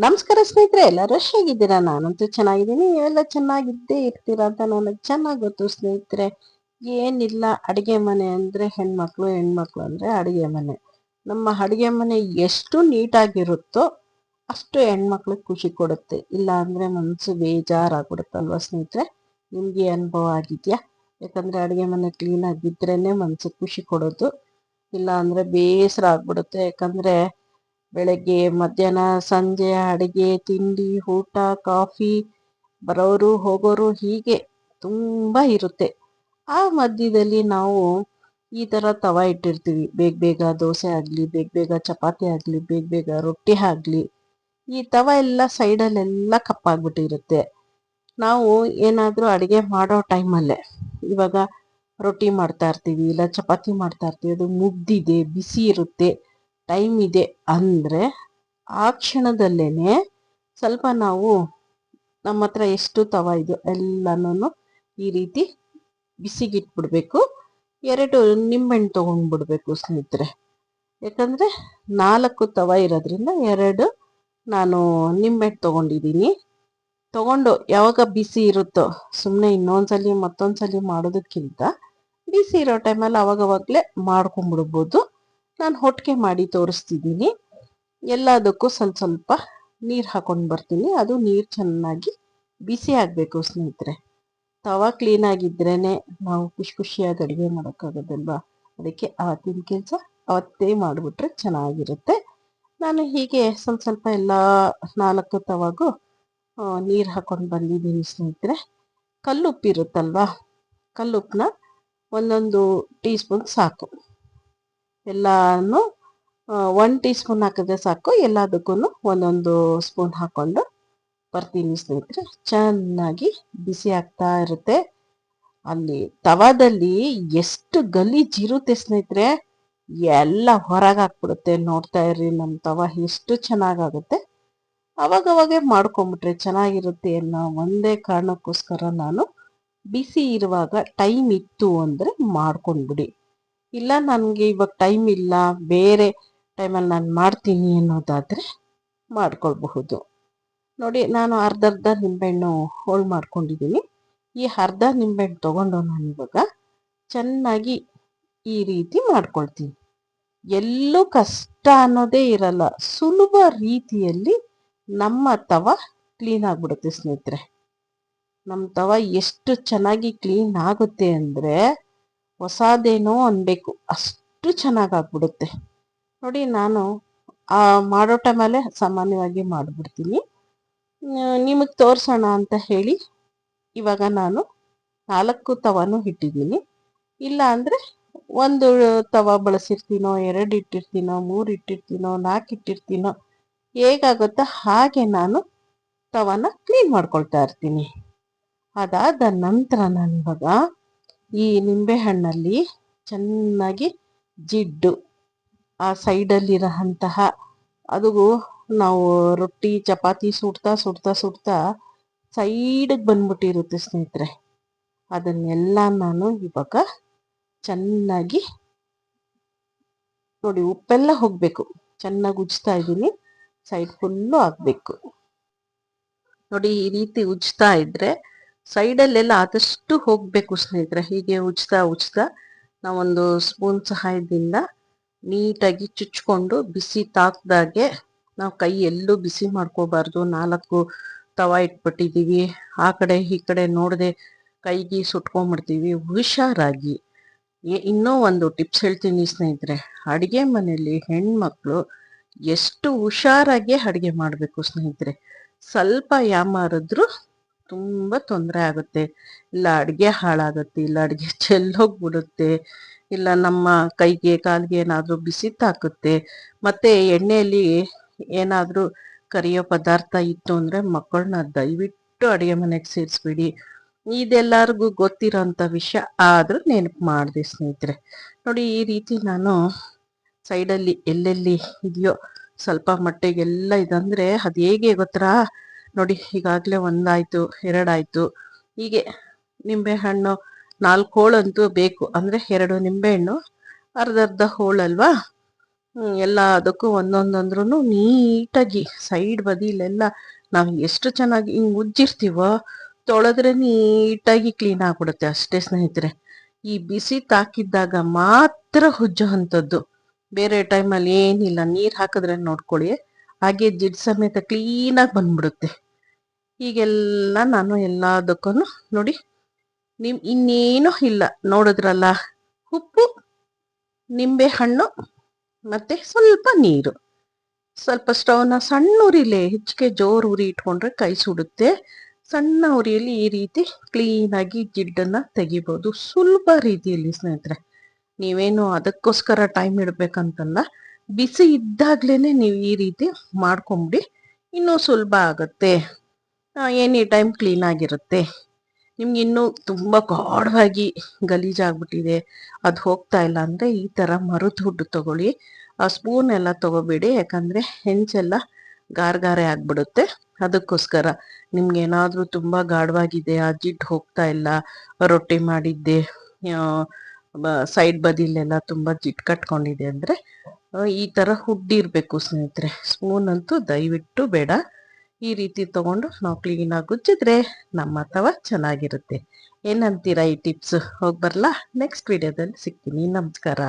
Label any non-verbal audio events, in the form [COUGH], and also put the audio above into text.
ನಮಸ್ಕಾರ ಸ್ನೇಹಿತರೆ, ಎಲ್ಲ ರಶ್ ಹೇಗಿದ್ದೀರಾ ನಾನಂತೂ ಚೆನ್ನಾಗಿದ್ದೀನಿ. ನೀವೆಲ್ಲ ಚೆನ್ನಾಗಿದ್ದೇ ಇರ್ತೀರಾ ಅಂತ ನನಗೆ ಚೆನ್ನಾಗಿ ಗೊತ್ತು ಸ್ನೇಹಿತರೆ. ಏನಿಲ್ಲ, ಅಡಿಗೆ ಮನೆ ಅಂದ್ರೆ ಹೆಣ್ಮಕ್ಳು ಹೆಣ್ಮಕ್ಳು ಅಂದ್ರೆ ಅಡಿಗೆ ಮನೆ. ನಮ್ಮ ಅಡಿಗೆ ಮನೆ ಎಷ್ಟು ನೀಟಾಗಿರುತ್ತೋ ಅಷ್ಟು ಹೆಣ್ಮಕ್ಳಿಗೆ ಖುಷಿ ಕೊಡುತ್ತೆ. ಇಲ್ಲ ಅಂದ್ರೆ ಮನಸ್ಸು ಬೇಜಾರಾಗ್ಬಿಡುತ್ತಲ್ವಾ ಸ್ನೇಹಿತರೆ? ನಿಮ್ಗೆ ಅನುಭವ ಆಗಿದ್ಯಾ? ಯಾಕಂದ್ರೆ ಅಡಿಗೆ ಮನೆ ಕ್ಲೀನ್ ಆಗಿದ್ರೇನೆ ಮನ್ಸಿಗೆ ಖುಷಿ ಕೊಡೋದು. ಇಲ್ಲ ಅಂದ್ರೆ ಬೇಸರ ಆಗ್ಬಿಡುತ್ತೆ. ಯಾಕಂದ್ರೆ ಬೆಳಗ್ಗೆ, ಮಧ್ಯಾಹ್ನ, ಸಂಜೆ, ಅಡುಗೆ, ತಿಂಡಿ, ಊಟ, ಕಾಫಿ ಬರೋರು, ಹೋಗೋರು ಹೀಗೆ ತುಂಬಾ ಇರುತ್ತೆ. ಆ ಮಧ್ಯದಲ್ಲಿ ನಾವು ಈ ತರ ತವ ಇಟ್ಟಿರ್ತೀವಿ. ಬೇಗ ಬೇಗ ದೋಸೆ ಆಗಲಿ, ಬೇಗ ಬೇಗ ಚಪಾತಿ ಆಗಲಿ, ಬೇಗ ಬೇಗ ರೊಟ್ಟಿ ಆಗಲಿ, ಈ ತವ ಎಲ್ಲ ಸೈಡಲ್ಲೆಲ್ಲ ಕಪ್ಪಾಗ್ಬಿಟ್ಟಿರುತ್ತೆ. ನಾವು ಏನಾದರೂ ಅಡುಗೆ ಮಾಡೋ ಟೈಮಲ್ಲೇ ಇವಾಗ ರೊಟ್ಟಿ ಮಾಡ್ತಾ ಇರ್ತೀವಿ, ಇಲ್ಲ ಚಪಾತಿ ಮಾಡ್ತಾ ಇರ್ತೀವಿ, ಅದು ಮುಗ್ದಿದೆ, ಬಿಸಿ ಇರುತ್ತೆ. ಟೈಮ್ ಇದೆ ಅಂದರೆ ಆ ಕ್ಷಣದಲ್ಲೇ ಸ್ವಲ್ಪ ನಾವು ನಮ್ಮ ಹತ್ರ ಎಷ್ಟು ತವ ಇದೆ ಎಲ್ಲನೂ ಈ ರೀತಿ ಬಿಸಿಗಿಟ್ಬಿಡ್ಬೇಕು. ಎರಡು ನಿಂಬೆಹಣ್ಣು ತೊಗೊಂಡ್ಬಿಡ್ಬೇಕು ಸ್ನೇಹಿತರೆ. ಯಾಕಂದರೆ ನಾಲ್ಕು ತವ ಇರೋದ್ರಿಂದ ಎರಡು ನಾನು ನಿಂಬೆಹಣ್ಣು ತೊಗೊಂಡಿದ್ದೀನಿ. ತಗೊಂಡು ಯಾವಾಗ ಬಿಸಿ ಇರುತ್ತೋ ಸುಮ್ಮನೆ ಇನ್ನೊಂದ್ಸಲಿ ಮತ್ತೊಂದ್ಸಲಿ ಮಾಡೋದಕ್ಕಿಂತ ಬಿಸಿ ಇರೋ ಟೈಮಲ್ಲಿ ಅವಾಗವಾಗಲೇ ಮಾಡ್ಕೊಂಡ್ಬಿಡ್ಬೋದು. ನಾನು ಹೊಟ್ಟೆ ಮಾಡಿ ತೋರಿಸ್ತಿದ್ದೀನಿ. ಎಲ್ಲದಕ್ಕೂ ಸ್ವಲ್ಪ ಸ್ವಲ್ಪ ನೀರು ಹಾಕೊಂಡು ಬರ್ತೀನಿ. ಅದು ನೀರು ಚೆನ್ನಾಗಿ ಬಿಸಿ ಆಗಬೇಕು ಸ್ನೇಹಿತರೆ. ತವ ಕ್ಲೀನ್ ಆಗಿದ್ರೇ ನಾವು ಖುಷಿ ಖುಷಿಯಾಗಿ ಅಡುಗೆ ಮಾಡೋಕ್ಕಾಗೋದಲ್ವಾ? ಅದಕ್ಕೆ ಆವತ್ತಿನ ಕೆಲಸ ಅವತ್ತೇ ಮಾಡಿಬಿಟ್ರೆ ಚೆನ್ನಾಗಿರುತ್ತೆ. ನಾನು ಹೀಗೆ ಸ್ವಲ್ಪ ಸ್ವಲ್ಪ ಎಲ್ಲ ನಾಲ್ಕು ತವಾಗೂ ನೀರು ಹಾಕೊಂಡು ಬಂದಿದ್ದೀನಿ ಸ್ನೇಹಿತರೆ. ಕಲ್ಲುಪ್ಪಿರುತ್ತಲ್ವಾ? ಕಲ್ಲುಪ್ಪನ್ನ ಒಂದೊಂದು ಟೀ ಸ್ಪೂನ್ ಸಾಕು. ಎಲ್ಲಾನು ಒನ್ ಟೀ ಸ್ಪೂನ್ ಹಾಕಿದ್ರೆ ಸಾಕು ಎಲ್ಲದಕ್ಕೂ ಒಂದೊಂದು ಸ್ಪೂನ್ ಹಾಕೊಂಡು ಬರ್ತೀನಿ ಸ್ನೇಹಿತರೆ. ಚೆನ್ನಾಗಿ ಬಿಸಿ ಆಗ್ತಾ ಇರುತ್ತೆ. ಅಲ್ಲಿ ತವಾದಲ್ಲಿ ಎಷ್ಟು ಗಲೀಜಿರುತ್ತೆ ಸ್ನೇಹಿತರೆ. ಎಲ್ಲ ಹೊರಗೆ ಹಾಕ್ಬಿಡುತ್ತೆ. ನೋಡ್ತಾ ಇರ್ರಿ ನಮ್ಮ ತವ ಎಷ್ಟು ಚೆನ್ನಾಗಾಗುತ್ತೆ. ಅವಾಗವಾಗೆ ಮಾಡ್ಕೊಂಬಿಟ್ರೆ ಚೆನ್ನಾಗಿರುತ್ತೆ ಅನ್ನೋ ಒಂದೇ ಕಾರಣಕ್ಕೋಸ್ಕರ ನಾನು ಬಿಸಿ ಇರುವಾಗ ಟೈಮ್ ಇತ್ತು ಅಂದರೆ ಮಾಡ್ಕೊಂಡ್ಬಿಡಿ. ಇಲ್ಲ, ನನಗೆ ಇವಾಗ ಟೈಮ್ ಇಲ್ಲ. ಬೇರೆ ಟೈಮಲ್ಲಿ ನಾನು ಮಾಡ್ತೀನಿ ಅನ್ನೋದಾದರೆ ಮಾಡ್ಕೊಳ್ಬಹುದು. ನೋಡಿ, ನಾನು ಅರ್ಧ ಅರ್ಧ ನಿಂಬೆಹಣ್ಣು ಹೋಳು ಮಾಡ್ಕೊಂಡಿದ್ದೀನಿ ಈ ಅರ್ಧ ನಿಂಬೆಹಣ್ಣು ತೊಗೊಂಡು ನಾನು ಇವಾಗ ಚೆನ್ನಾಗಿ ಈ ರೀತಿ ಮಾಡ್ಕೊಳ್ತೀನಿ. ಎಲ್ಲೂ ಕಷ್ಟ ಅನ್ನೋದೇ ಇರಲ್ಲ. ಸುಲಭ ರೀತಿಯಲ್ಲಿ ನಮ್ಮ ತವ ಕ್ಲೀನ್ ಆಗ್ಬಿಡುತ್ತೆ ಸ್ನೇಹಿತರೆ. ನಮ್ಮ ತವ ಎಷ್ಟು ಚೆನ್ನಾಗಿ ಕ್ಲೀನ್ ಆಗುತ್ತೆ ಅಂದರೆ ಹೊಸದೇನೋ ಅನ್ಬೇಕು. ಅಷ್ಟು ಚೆನ್ನಾಗಾಗ್ಬಿಡುತ್ತೆ ನೋಡಿ ನಾನು ಆ ಮಾಡೋ ಟೈಮಲ್ಲೇ ಸಾಮಾನ್ಯವಾಗಿ ಮಾಡಿಬಿಡ್ತೀನಿ. ನಿಮಗೆ ತೋರಿಸೋಣ ಅಂತ ಹೇಳಿ ಇವಾಗ ನಾನು ನಾಲ್ಕು ತವಾನು ಇಟ್ಟಿದ್ದೀನಿ. ಇಲ್ಲ ಅಂದರೆ ಒಂದು ತವ ಬಳಸಿರ್ತೀನೋ, ಎರಡು ಇಟ್ಟಿರ್ತೀನೋ, ಮೂರು ಇಟ್ಟಿರ್ತೀನೋ, ನಾಲ್ಕು ಇಟ್ಟಿರ್ತೀನೋ, ಹೇಗಾಗುತ್ತೋ ಹಾಗೆ ನಾನು ತವನ ಕ್ಲೀನ್ ಮಾಡ್ಕೊಳ್ತಾ ಇರ್ತೀನಿ. ಅದಾದ ನಂತರ ನಾನು ಇವಾಗ ಈ ನಿಂಬೆಹಣ್ಣಲ್ಲಿ ಚೆನ್ನಾಗಿ ಜಿಡ್ಡು, ಆ ಸೈಡಲ್ಲಿರೋಂತಹ ಅದು ನಾವು ರೊಟ್ಟಿ, ಚಪಾತಿ ಸುಡ್ತಾ ಸುಡ್ತಾ ಸುಡ್ತಾ ಸೈಡಿಗೆ ಬಂದ್ಬಿಟ್ಟಿರುತ್ತೆ ಸ್ನೇಹಿತರೆ. ಅದನ್ನೆಲ್ಲ ನಾನು ಇವಾಗ ಚೆನ್ನಾಗಿ ನೋಡಿ, ಉಪ್ಪೆಲ್ಲ ಹೋಗಬೇಕು. ಚೆನ್ನಾಗಿ ಉಜ್ತಾ ಇದ್ದೀನಿ. ಸೈಡ್ ಫುಲ್ಲು ಆಗಬೇಕು. ನೋಡಿ, ಈ ರೀತಿ ಉಜ್ತಾ ಇದ್ರೆ ಸೈಡಲ್ಲೆಲ್ಲ ಆದಷ್ಟು ಹೋಗಬೇಕು ಸ್ನೇಹಿತರೆ, ಹೀಗೆ ಉಜ್ತಾ ಉಜ್ತಾ ನಾವೊಂದು ಸ್ಪೂನ್ ಸಹಾಯದಿಂದ ನೀಟಾಗಿ ಚುಚ್ಕೊಂಡು ಬಿಸಿ ತಾಕ್ದಾಗೆ ನಾವು ಕೈ ಎಲ್ಲೂ ಬಿಸಿ ಮಾಡ್ಕೋಬಾರ್ದು. ನಾಲ್ಕು ತವ ಇಟ್ಬಿಟ್ಟಿದ್ದೀವಿ ಆ ಕಡೆ ಈ ಕಡೆ ನೋಡದೆ ಕೈಗೆ ಸುಟ್ಕೊಂಡ್ಬಿಡ್ತೀವಿ ಹುಷಾರಾಗಿ. ಇನ್ನೂ ಒಂದು ಟಿಪ್ಸ್ ಹೇಳ್ತೀನಿ ಸ್ನೇಹಿತರೆ. ಅಡುಗೆ ಮನೆಯಲ್ಲಿ ಹೆಣ್ಮಕ್ಳು ಎಷ್ಟು ಹುಷಾರಾಗಿ ಅಡುಗೆ ಮಾಡಬೇಕು ಸ್ನೇಹಿತರೆ. ಸ್ವಲ್ಪ ಯಾಮಾರಿದ್ರು ತುಂಬ ತೊಂದರೆ ಆಗುತ್ತೆ. ಇಲ್ಲ ಅಡುಗೆ ಹಾಳಾಗುತ್ತೆ, ಇಲ್ಲ ಅಡುಗೆ [LAUGHS] ಚೆಲ್ಲೋಗ್ಬಿಡುತ್ತೆ ಇಲ್ಲ ನಮ್ಮ ಕೈಗೆ ಕಾಲಿಗೆ ಏನಾದರೂ ಬಿಸಿ ತಾಕುತ್ತೆ, ಮತ್ತೆ ಎಣ್ಣೆಯಲ್ಲಿ ಏನಾದರೂ ಕರಿಯೋ ಪದಾರ್ಥ ಇತ್ತು ಅಂದರೆ ಮಕ್ಕಳನ್ನ ದಯವಿಟ್ಟು ಅಡುಗೆ ಮನೆಗೆ ಸೇರಿಸ್ಬಿಡಿ. ಇದೆಲ್ಲರಿಗೂ ಗೊತ್ತಿರೋಂಥ ವಿಷಯ, ಆದರೂ ನೆನಪು ಮಾಡಿದೆ ಸ್ನೇಹಿತರೆ. ನೋಡಿ, ಈ ರೀತಿ ನಾನು ಸೈಡಲ್ಲಿ ಎಲ್ಲೆಲ್ಲಿ ಇದೆಯೋ ಸ್ವಲ್ಪ ಮಟ್ಟಿಗೆಲ್ಲ ಇದಂದರೆ, ಅದು ಹೇಗೆ ಗೊತ್ತಾ? ನೋಡಿ, ಈಗಾಗಲೇ ಒಂದಾಯಿತು, ಎರಡಾಯಿತು. ಹೀಗೆ ನಿಂಬೆಹಣ್ಣು ನಾಲ್ಕು ಹೋಳಂತೂ ಬೇಕು. ಅಂದರೆ ಎರಡು ನಿಂಬೆಹಣ್ಣು ಅರ್ಧ ಅರ್ಧ ಹೋಳಲ್ವಾ? ಎಲ್ಲ ಅದಕ್ಕೂ ಒಂದೊಂದಂದ್ರೂ ನೀಟಾಗಿ ಸೈಡ್ ಬದಿಲೆಲ್ಲ ನಾವು ಎಷ್ಟು ಚೆನ್ನಾಗಿ ಹಿಂಗೆ ಉಜ್ಜಿರ್ತೀವೋ, ತೊಳೆದ್ರೆ ನೀಟಾಗಿ ಕ್ಲೀನ್ ಆಗ್ಬಿಡುತ್ತೆ ಅಷ್ಟೇ ಸ್ನೇಹಿತರೆ. ಈ ಬಿಸಿ ತಾಕಿದ್ದಾಗ ಮಾತ್ರ ಉಜ್ಜೋ ಅಂಥದ್ದು. ಬೇರೆ ಟೈಮಲ್ಲಿ ಏನಿಲ್ಲ, ನೀರು ಹಾಕಿದ್ರೆ ನೋಡ್ಕೊಳ್ಳಿ. ಹಾಗೆ ಜಿಡ್ ಸಮೇತ ಕ್ಲೀನಾಗಿ ಬಂದ್ಬಿಡುತ್ತೆ. ಈಗೆಲ್ಲ ನಾನು ಎಲ್ಲದಕ್ಕೂ ನೋಡಿ, ನಿಮ್ ಇನ್ನೇನು ಇಲ್ಲ. ನೋಡಿದ್ರಲ್ಲ, ಉಪ್ಪು, ನಿಂಬೆ ಹಣ್ಣು, ಮತ್ತೆ ಸ್ವಲ್ಪ ನೀರು. ಸ್ವಲ್ಪ ಸ್ಟವ್ನ ಸಣ್ಣ ಉರಿಲೇ, ಹೆಚ್ಚಿಗೆ ಜೋರು ಉರಿ ಇಟ್ಕೊಂಡ್ರೆ ಕೈ ಸುಡುತ್ತೆ. ಸಣ್ಣ ಉರಿಯಲ್ಲಿ ಈ ರೀತಿ ಕ್ಲೀನಾಗಿ ಜಿಡ್ಡನ್ನ ತೆಗಿಬೋದು. ಸುಲಭ ರೀತಿಯಲ್ಲಿ ಸ್ನೇಹಿತರೆ, ನೀವೇನು ಅದಕ್ಕೋಸ್ಕರ ಟೈಮ್ ಇಡ್ಬೇಕಂತಲ್ಲ ಬಿಸಿ ಇದ್ದಾಗ್ಲೇ ನೀವು ಈ ರೀತಿ ಮಾಡ್ಕೊಂಬಿಡಿ. ಇನ್ನೂ ಸುಲಭ ಆಗುತ್ತೆ. ಎನಿ ಟೈಮ್ ಕ್ಲೀನ್ ಆಗಿರುತ್ತೆ. ನಿಮ್ಗೆ ಇನ್ನೂ ತುಂಬ ಗಾಢವಾಗಿ ಗಲೀಜಾಗ್ಬಿಟ್ಟಿದೆ ಅದು ಹೋಗ್ತಾ ಇಲ್ಲ ಅಂದ್ರೆ ಈ ತರ ಮರದ ಹುಡ್ಡು ತಗೊಳ್ಳಿ. ಆ ಸ್ಪೂನ್ ಎಲ್ಲ ತಗೋಬೇಡಿ, ಯಾಕಂದ್ರೆ ಹೆಂಚೆಲ್ಲ ಗಾರ್ಗಾರೆ ಆಗ್ಬಿಡುತ್ತೆ. ಅದಕ್ಕೋಸ್ಕರ ನಿಮ್ಗೆ ಏನಾದರೂ ತುಂಬಾ ಗಾಢವಾಗಿದೆ, ಆ ಜಿಡ್ಡು ಹೋಗ್ತಾ ಇಲ್ಲ, ರೊಟ್ಟಿ ಮಾಡಿದ್ದೆ ಸೈಡ್ ಬದಿಲೆಲ್ಲ ತುಂಬಾ ಜಿಡ್ ಕಟ್ಕೊಂಡಿದೆ ಅಂದ್ರೆ ಈ ತರ ಹುಡ್ಡಿರ್ಬೇಕು ಸ್ನೇಹಿತರೆ. ಸ್ಪೂನ್ ಅಂತೂ ದಯವಿಟ್ಟು ಬೇಡ. ಈ ರೀತಿ ತಗೊಂಡು ನಾವು ಕ್ಲೀನ್ ಆಗಿ ಉಜ್ಜಿದ್ರೆ ನಮ್ಮ ತವ ಚೆನ್ನಾಗಿರುತ್ತೆ. ಏನಂತೀರಾ ಈ ಟಿಪ್ಸ್ ಹೋಗಿ ಬರಲ್ಲ ನೆಕ್ಸ್ಟ್ ವಿಡಿಯೋದಲ್ಲಿ ಸಿಗ್ತೀನಿ. ನಮಸ್ಕಾರ.